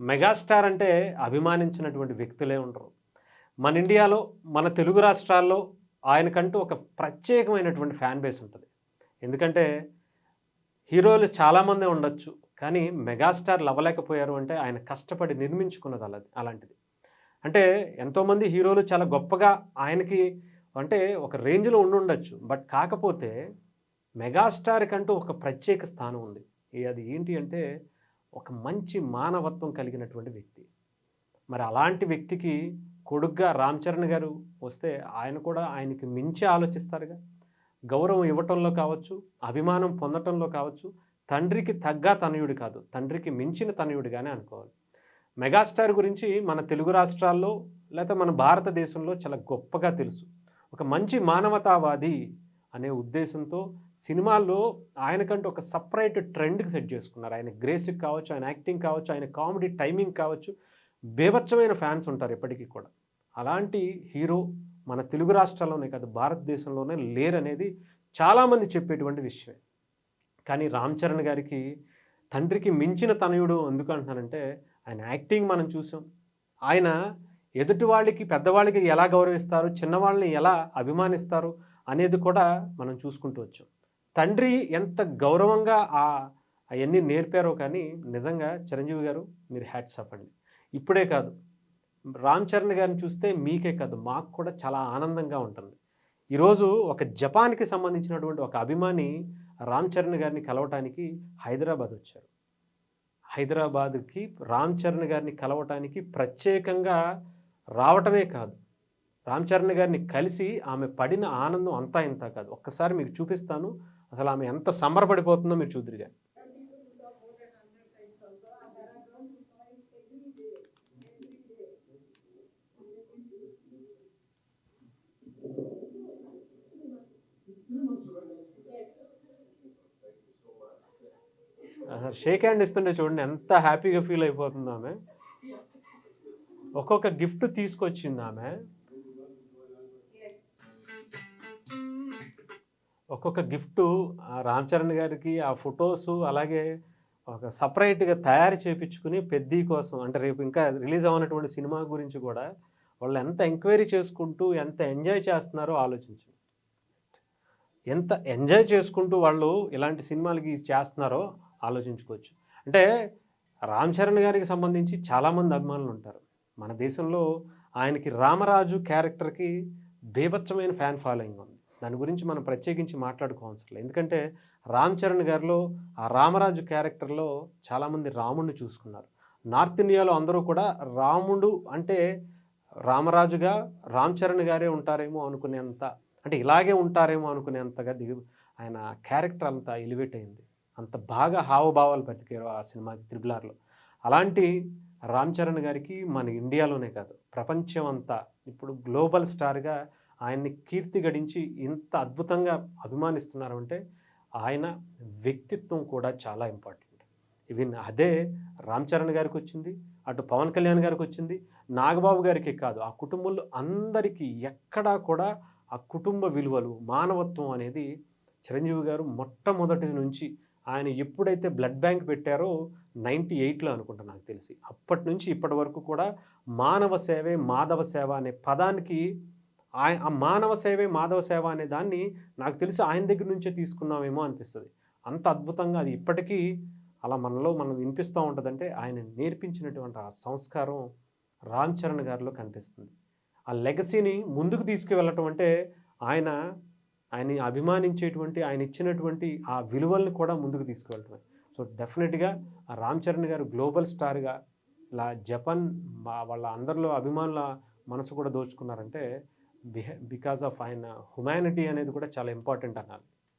Megastar అంటే అభిమానించినటువంటి వ్యక్తులే ఉండరు. మన ఇండియాలో మన తెలుగు రాష్ట్రాల్లో ఆయనకంటూ ఒక ప్రత్యేకమైనటువంటి ఫ్యాన్ బేస్ ఉంటుంది. ఎందుకంటే హీరోలు చాలామంది ఉండొచ్చు కానీ మెగాస్టార్ లవ్వలేకపోయారు అంటే ఆయన కష్టపడి నిర్మించుకున్నది అలా అలాంటిది. అంటే ఎంతోమంది హీరోలు చాలా గొప్పగా ఆయనకి అంటే ఒక రేంజ్లో ఉండుండొచ్చు బట్ కాకపోతే మెగాస్టార్ కంటూ ఒక ప్రత్యేక స్థానం ఉంది. అది ఏంటి అంటే ఒక మంచి మానవత్వం కలిగినటువంటి వ్యక్తి. మరి అలాంటి వ్యక్తికి కొడుగ్గా రామ్ చరణ్ గారు వస్తే ఆయన కూడా ఆయనకి మించి ఆలోచిస్తారుగా. గౌరవం ఇవ్వటంలో కావచ్చు అభిమానం పొందటంలో కావచ్చు తండ్రికి తగ్గ తనయుడు కాదు తండ్రికి మించిన తనయుడిగానే అనుకోవాలి. మెగాస్టార్ గురించి మన తెలుగు రాష్ట్రాల్లో లేకపోతే మన భారతదేశంలో చాలా గొప్పగా తెలుసు. ఒక మంచి మానవతావాది అనే ఉద్దేశంతో సినిమాల్లో ఆయనకంటూ ఒక సపరేట్ ట్రెండ్కి సెట్ చేసుకున్నారు. ఆయన గ్రేస్కి కావచ్చు ఆయన యాక్టింగ్ కావచ్చు ఆయన కామెడీ టైమింగ్ కావచ్చు బేభత్సమైన ఫ్యాన్స్ ఉంటారు ఎప్పటికీ కూడా. అలాంటి హీరో మన తెలుగు రాష్ట్రాల్లోనే కాదు భారతదేశంలోనే లేరనేది చాలామంది చెప్పేటువంటి విషయమే. కానీ రామ్ చరణ్ గారికి తండ్రికి మించిన తనయుడు ఎందుకు అంటున్నానంటే ఆయన యాక్టింగ్ మనం చూసాం. ఆయన ఎదుటి వాళ్ళకి పెద్దవాళ్ళకి ఎలా గౌరవిస్తారు చిన్నవాళ్ళని ఎలా అభిమానిస్తారు అనేది కూడా మనం చూసుకుంటూ వచ్చాం. తండ్రి ఎంత గౌరవంగా ఆ అవన్నీ నేర్పారో కానీ నిజంగా చిరంజీవి గారు మీరు హ్యాట్స్ చెప్పండి ఇప్పుడే కాదు. రామ్ చరణ్ గారిని చూస్తే మీకే కాదు మాకు కూడా చాలా ఆనందంగా ఉంటుంది. ఈరోజు ఒక జపాన్కి సంబంధించినటువంటి ఒక అభిమాని రామ్ చరణ్ గారిని కలవటానికి హైదరాబాద్ వచ్చారు. హైదరాబాద్కి రామ్ చరణ్ గారిని కలవటానికి ప్రత్యేకంగా రావటమే కాదు రామ్ చరణ్ గారిని కలిసి ఆమె పడిన ఆనందం అంతా ఇంత కాదు. ఒక్కసారి మీకు చూపిస్తాను. అసలు ఆమె ఎంత సంబరపడిపోతుందో మీరు చూద్దరుగా అసలు షేక్ హ్యాండ్ ఇస్తుంటే చూడండి ఎంత హ్యాపీగా ఫీల్ అయిపోతుందో ఆమె. ఒక్కొక్క గిఫ్ట్ తీసుకొచ్చింది ఆమె. ఒక్కొక్క గిఫ్ట్ రామ్ చరణ్ గారికి ఆ ఫొటోస్ అలాగే ఒక సపరేట్గా తయారు చేయించుకుని పెద్ది కోసం అంటే రేపు ఇంకా రిలీజ్ అవ్వనటువంటి సినిమా గురించి కూడా వాళ్ళు ఎంత ఎంక్వైరీ చేసుకుంటూ ఎంత ఎంజాయ్ చేస్తున్నారో ఆలోచించు. ఎంత ఎంజాయ్ చేసుకుంటూ వాళ్ళు ఇలాంటి సినిమాలకి చేస్తున్నారో ఆలోచించుకోవచ్చు. అంటే రామ్ చరణ్ గారికి సంబంధించి చాలామంది అభిమానులు ఉంటారు. మన దేశంలో ఆయనకి రామరాజు క్యారెక్టర్కి బీభత్సమైన ఫ్యాన్ ఫాలోయింగ్ ఉంది. దాని గురించి మనం ప్రత్యేకించి మాట్లాడుకోవాల్సిన ఎందుకంటే రామ్ చరణ్ గారిలో ఆ రామరాజు క్యారెక్టర్లో చాలామంది రాముడిని చూసుకున్నారు. నార్త్ ఇండియాలో అందరూ కూడా రాముడు అంటే రామరాజుగా రామ్ చరణ్ గారే ఉంటారేమో అనుకునేంత అంటే ఇలాగే ఉంటారేమో అనుకునేంతగా దిగు ఆయన క్యారెక్టర్ అంతా ఎలివేట్ అయింది. అంత బాగా హావభావాలు బతికారు ఆ సినిమా త్రిబులార్లో. అలాంటి రామ్ చరణ్ గారికి మన ఇండియాలోనే కాదు ప్రపంచం అంతా ఇప్పుడు గ్లోబల్ స్టార్గా ఆయన్ని కీర్తి గడించి ఇంత అద్భుతంగా అభిమానిస్తున్నారు అంటే ఆయన వ్యక్తిత్వం కూడా చాలా ఇంపార్టెంట్. ఇవి అదే రామ్ చరణ్ గారికి వచ్చింది అటు పవన్ కళ్యాణ్ గారికి వచ్చింది నాగబాబు గారికి కాదు ఆ కుటుంబంలో అందరికీ ఎక్కడా కూడా ఆ కుటుంబ విలువలు మానవత్వం అనేది చిరంజీవి గారు మొట్టమొదటి నుంచి ఆయన ఎప్పుడైతే బ్లడ్ బ్యాంక్ పెట్టారో నైంటీ ఎయిట్లో అనుకుంటా నాకు తెలిసి అప్పటి నుంచి ఇప్పటి వరకు కూడా మానవ సేవే మాధవ సేవ అనే పదానికి ఆ మానవ సేవే మాధవ సేవ అనే దాన్ని నాకు తెలిసి ఆయన దగ్గర నుంచే తీసుకున్నామేమో అనిపిస్తుంది. అంత అద్భుతంగా అది ఇప్పటికీ అలా మనలో మనం వినిపిస్తూ ఉంటుందంటే ఆయన నేర్పించినటువంటి ఆ సంస్కారం రామ్ చరణ్ గారిలో కనిపిస్తుంది. ఆ లెగసీని ముందుకు తీసుకువెళ్ళటం అంటే ఆయన ఆయన్ని అభిమానించేటువంటి ఆయన ఇచ్చినటువంటి ఆ విలువల్ని కూడా ముందుకు తీసుకువెళ్ళటమే. సో డెఫినెట్గా ఆ రామ్ చరణ్ గారు గ్లోబల్ స్టార్గా ఇలా జపాన్ వాళ్ళ అందరిలో అభిమానుల మనసు కూడా దోచుకున్నారంటే బికాజ్ ఆఫ్ ఆయన హ్యుమానిటీ అనేది కూడా చాలా ఇంపార్టెంట్ అనాలి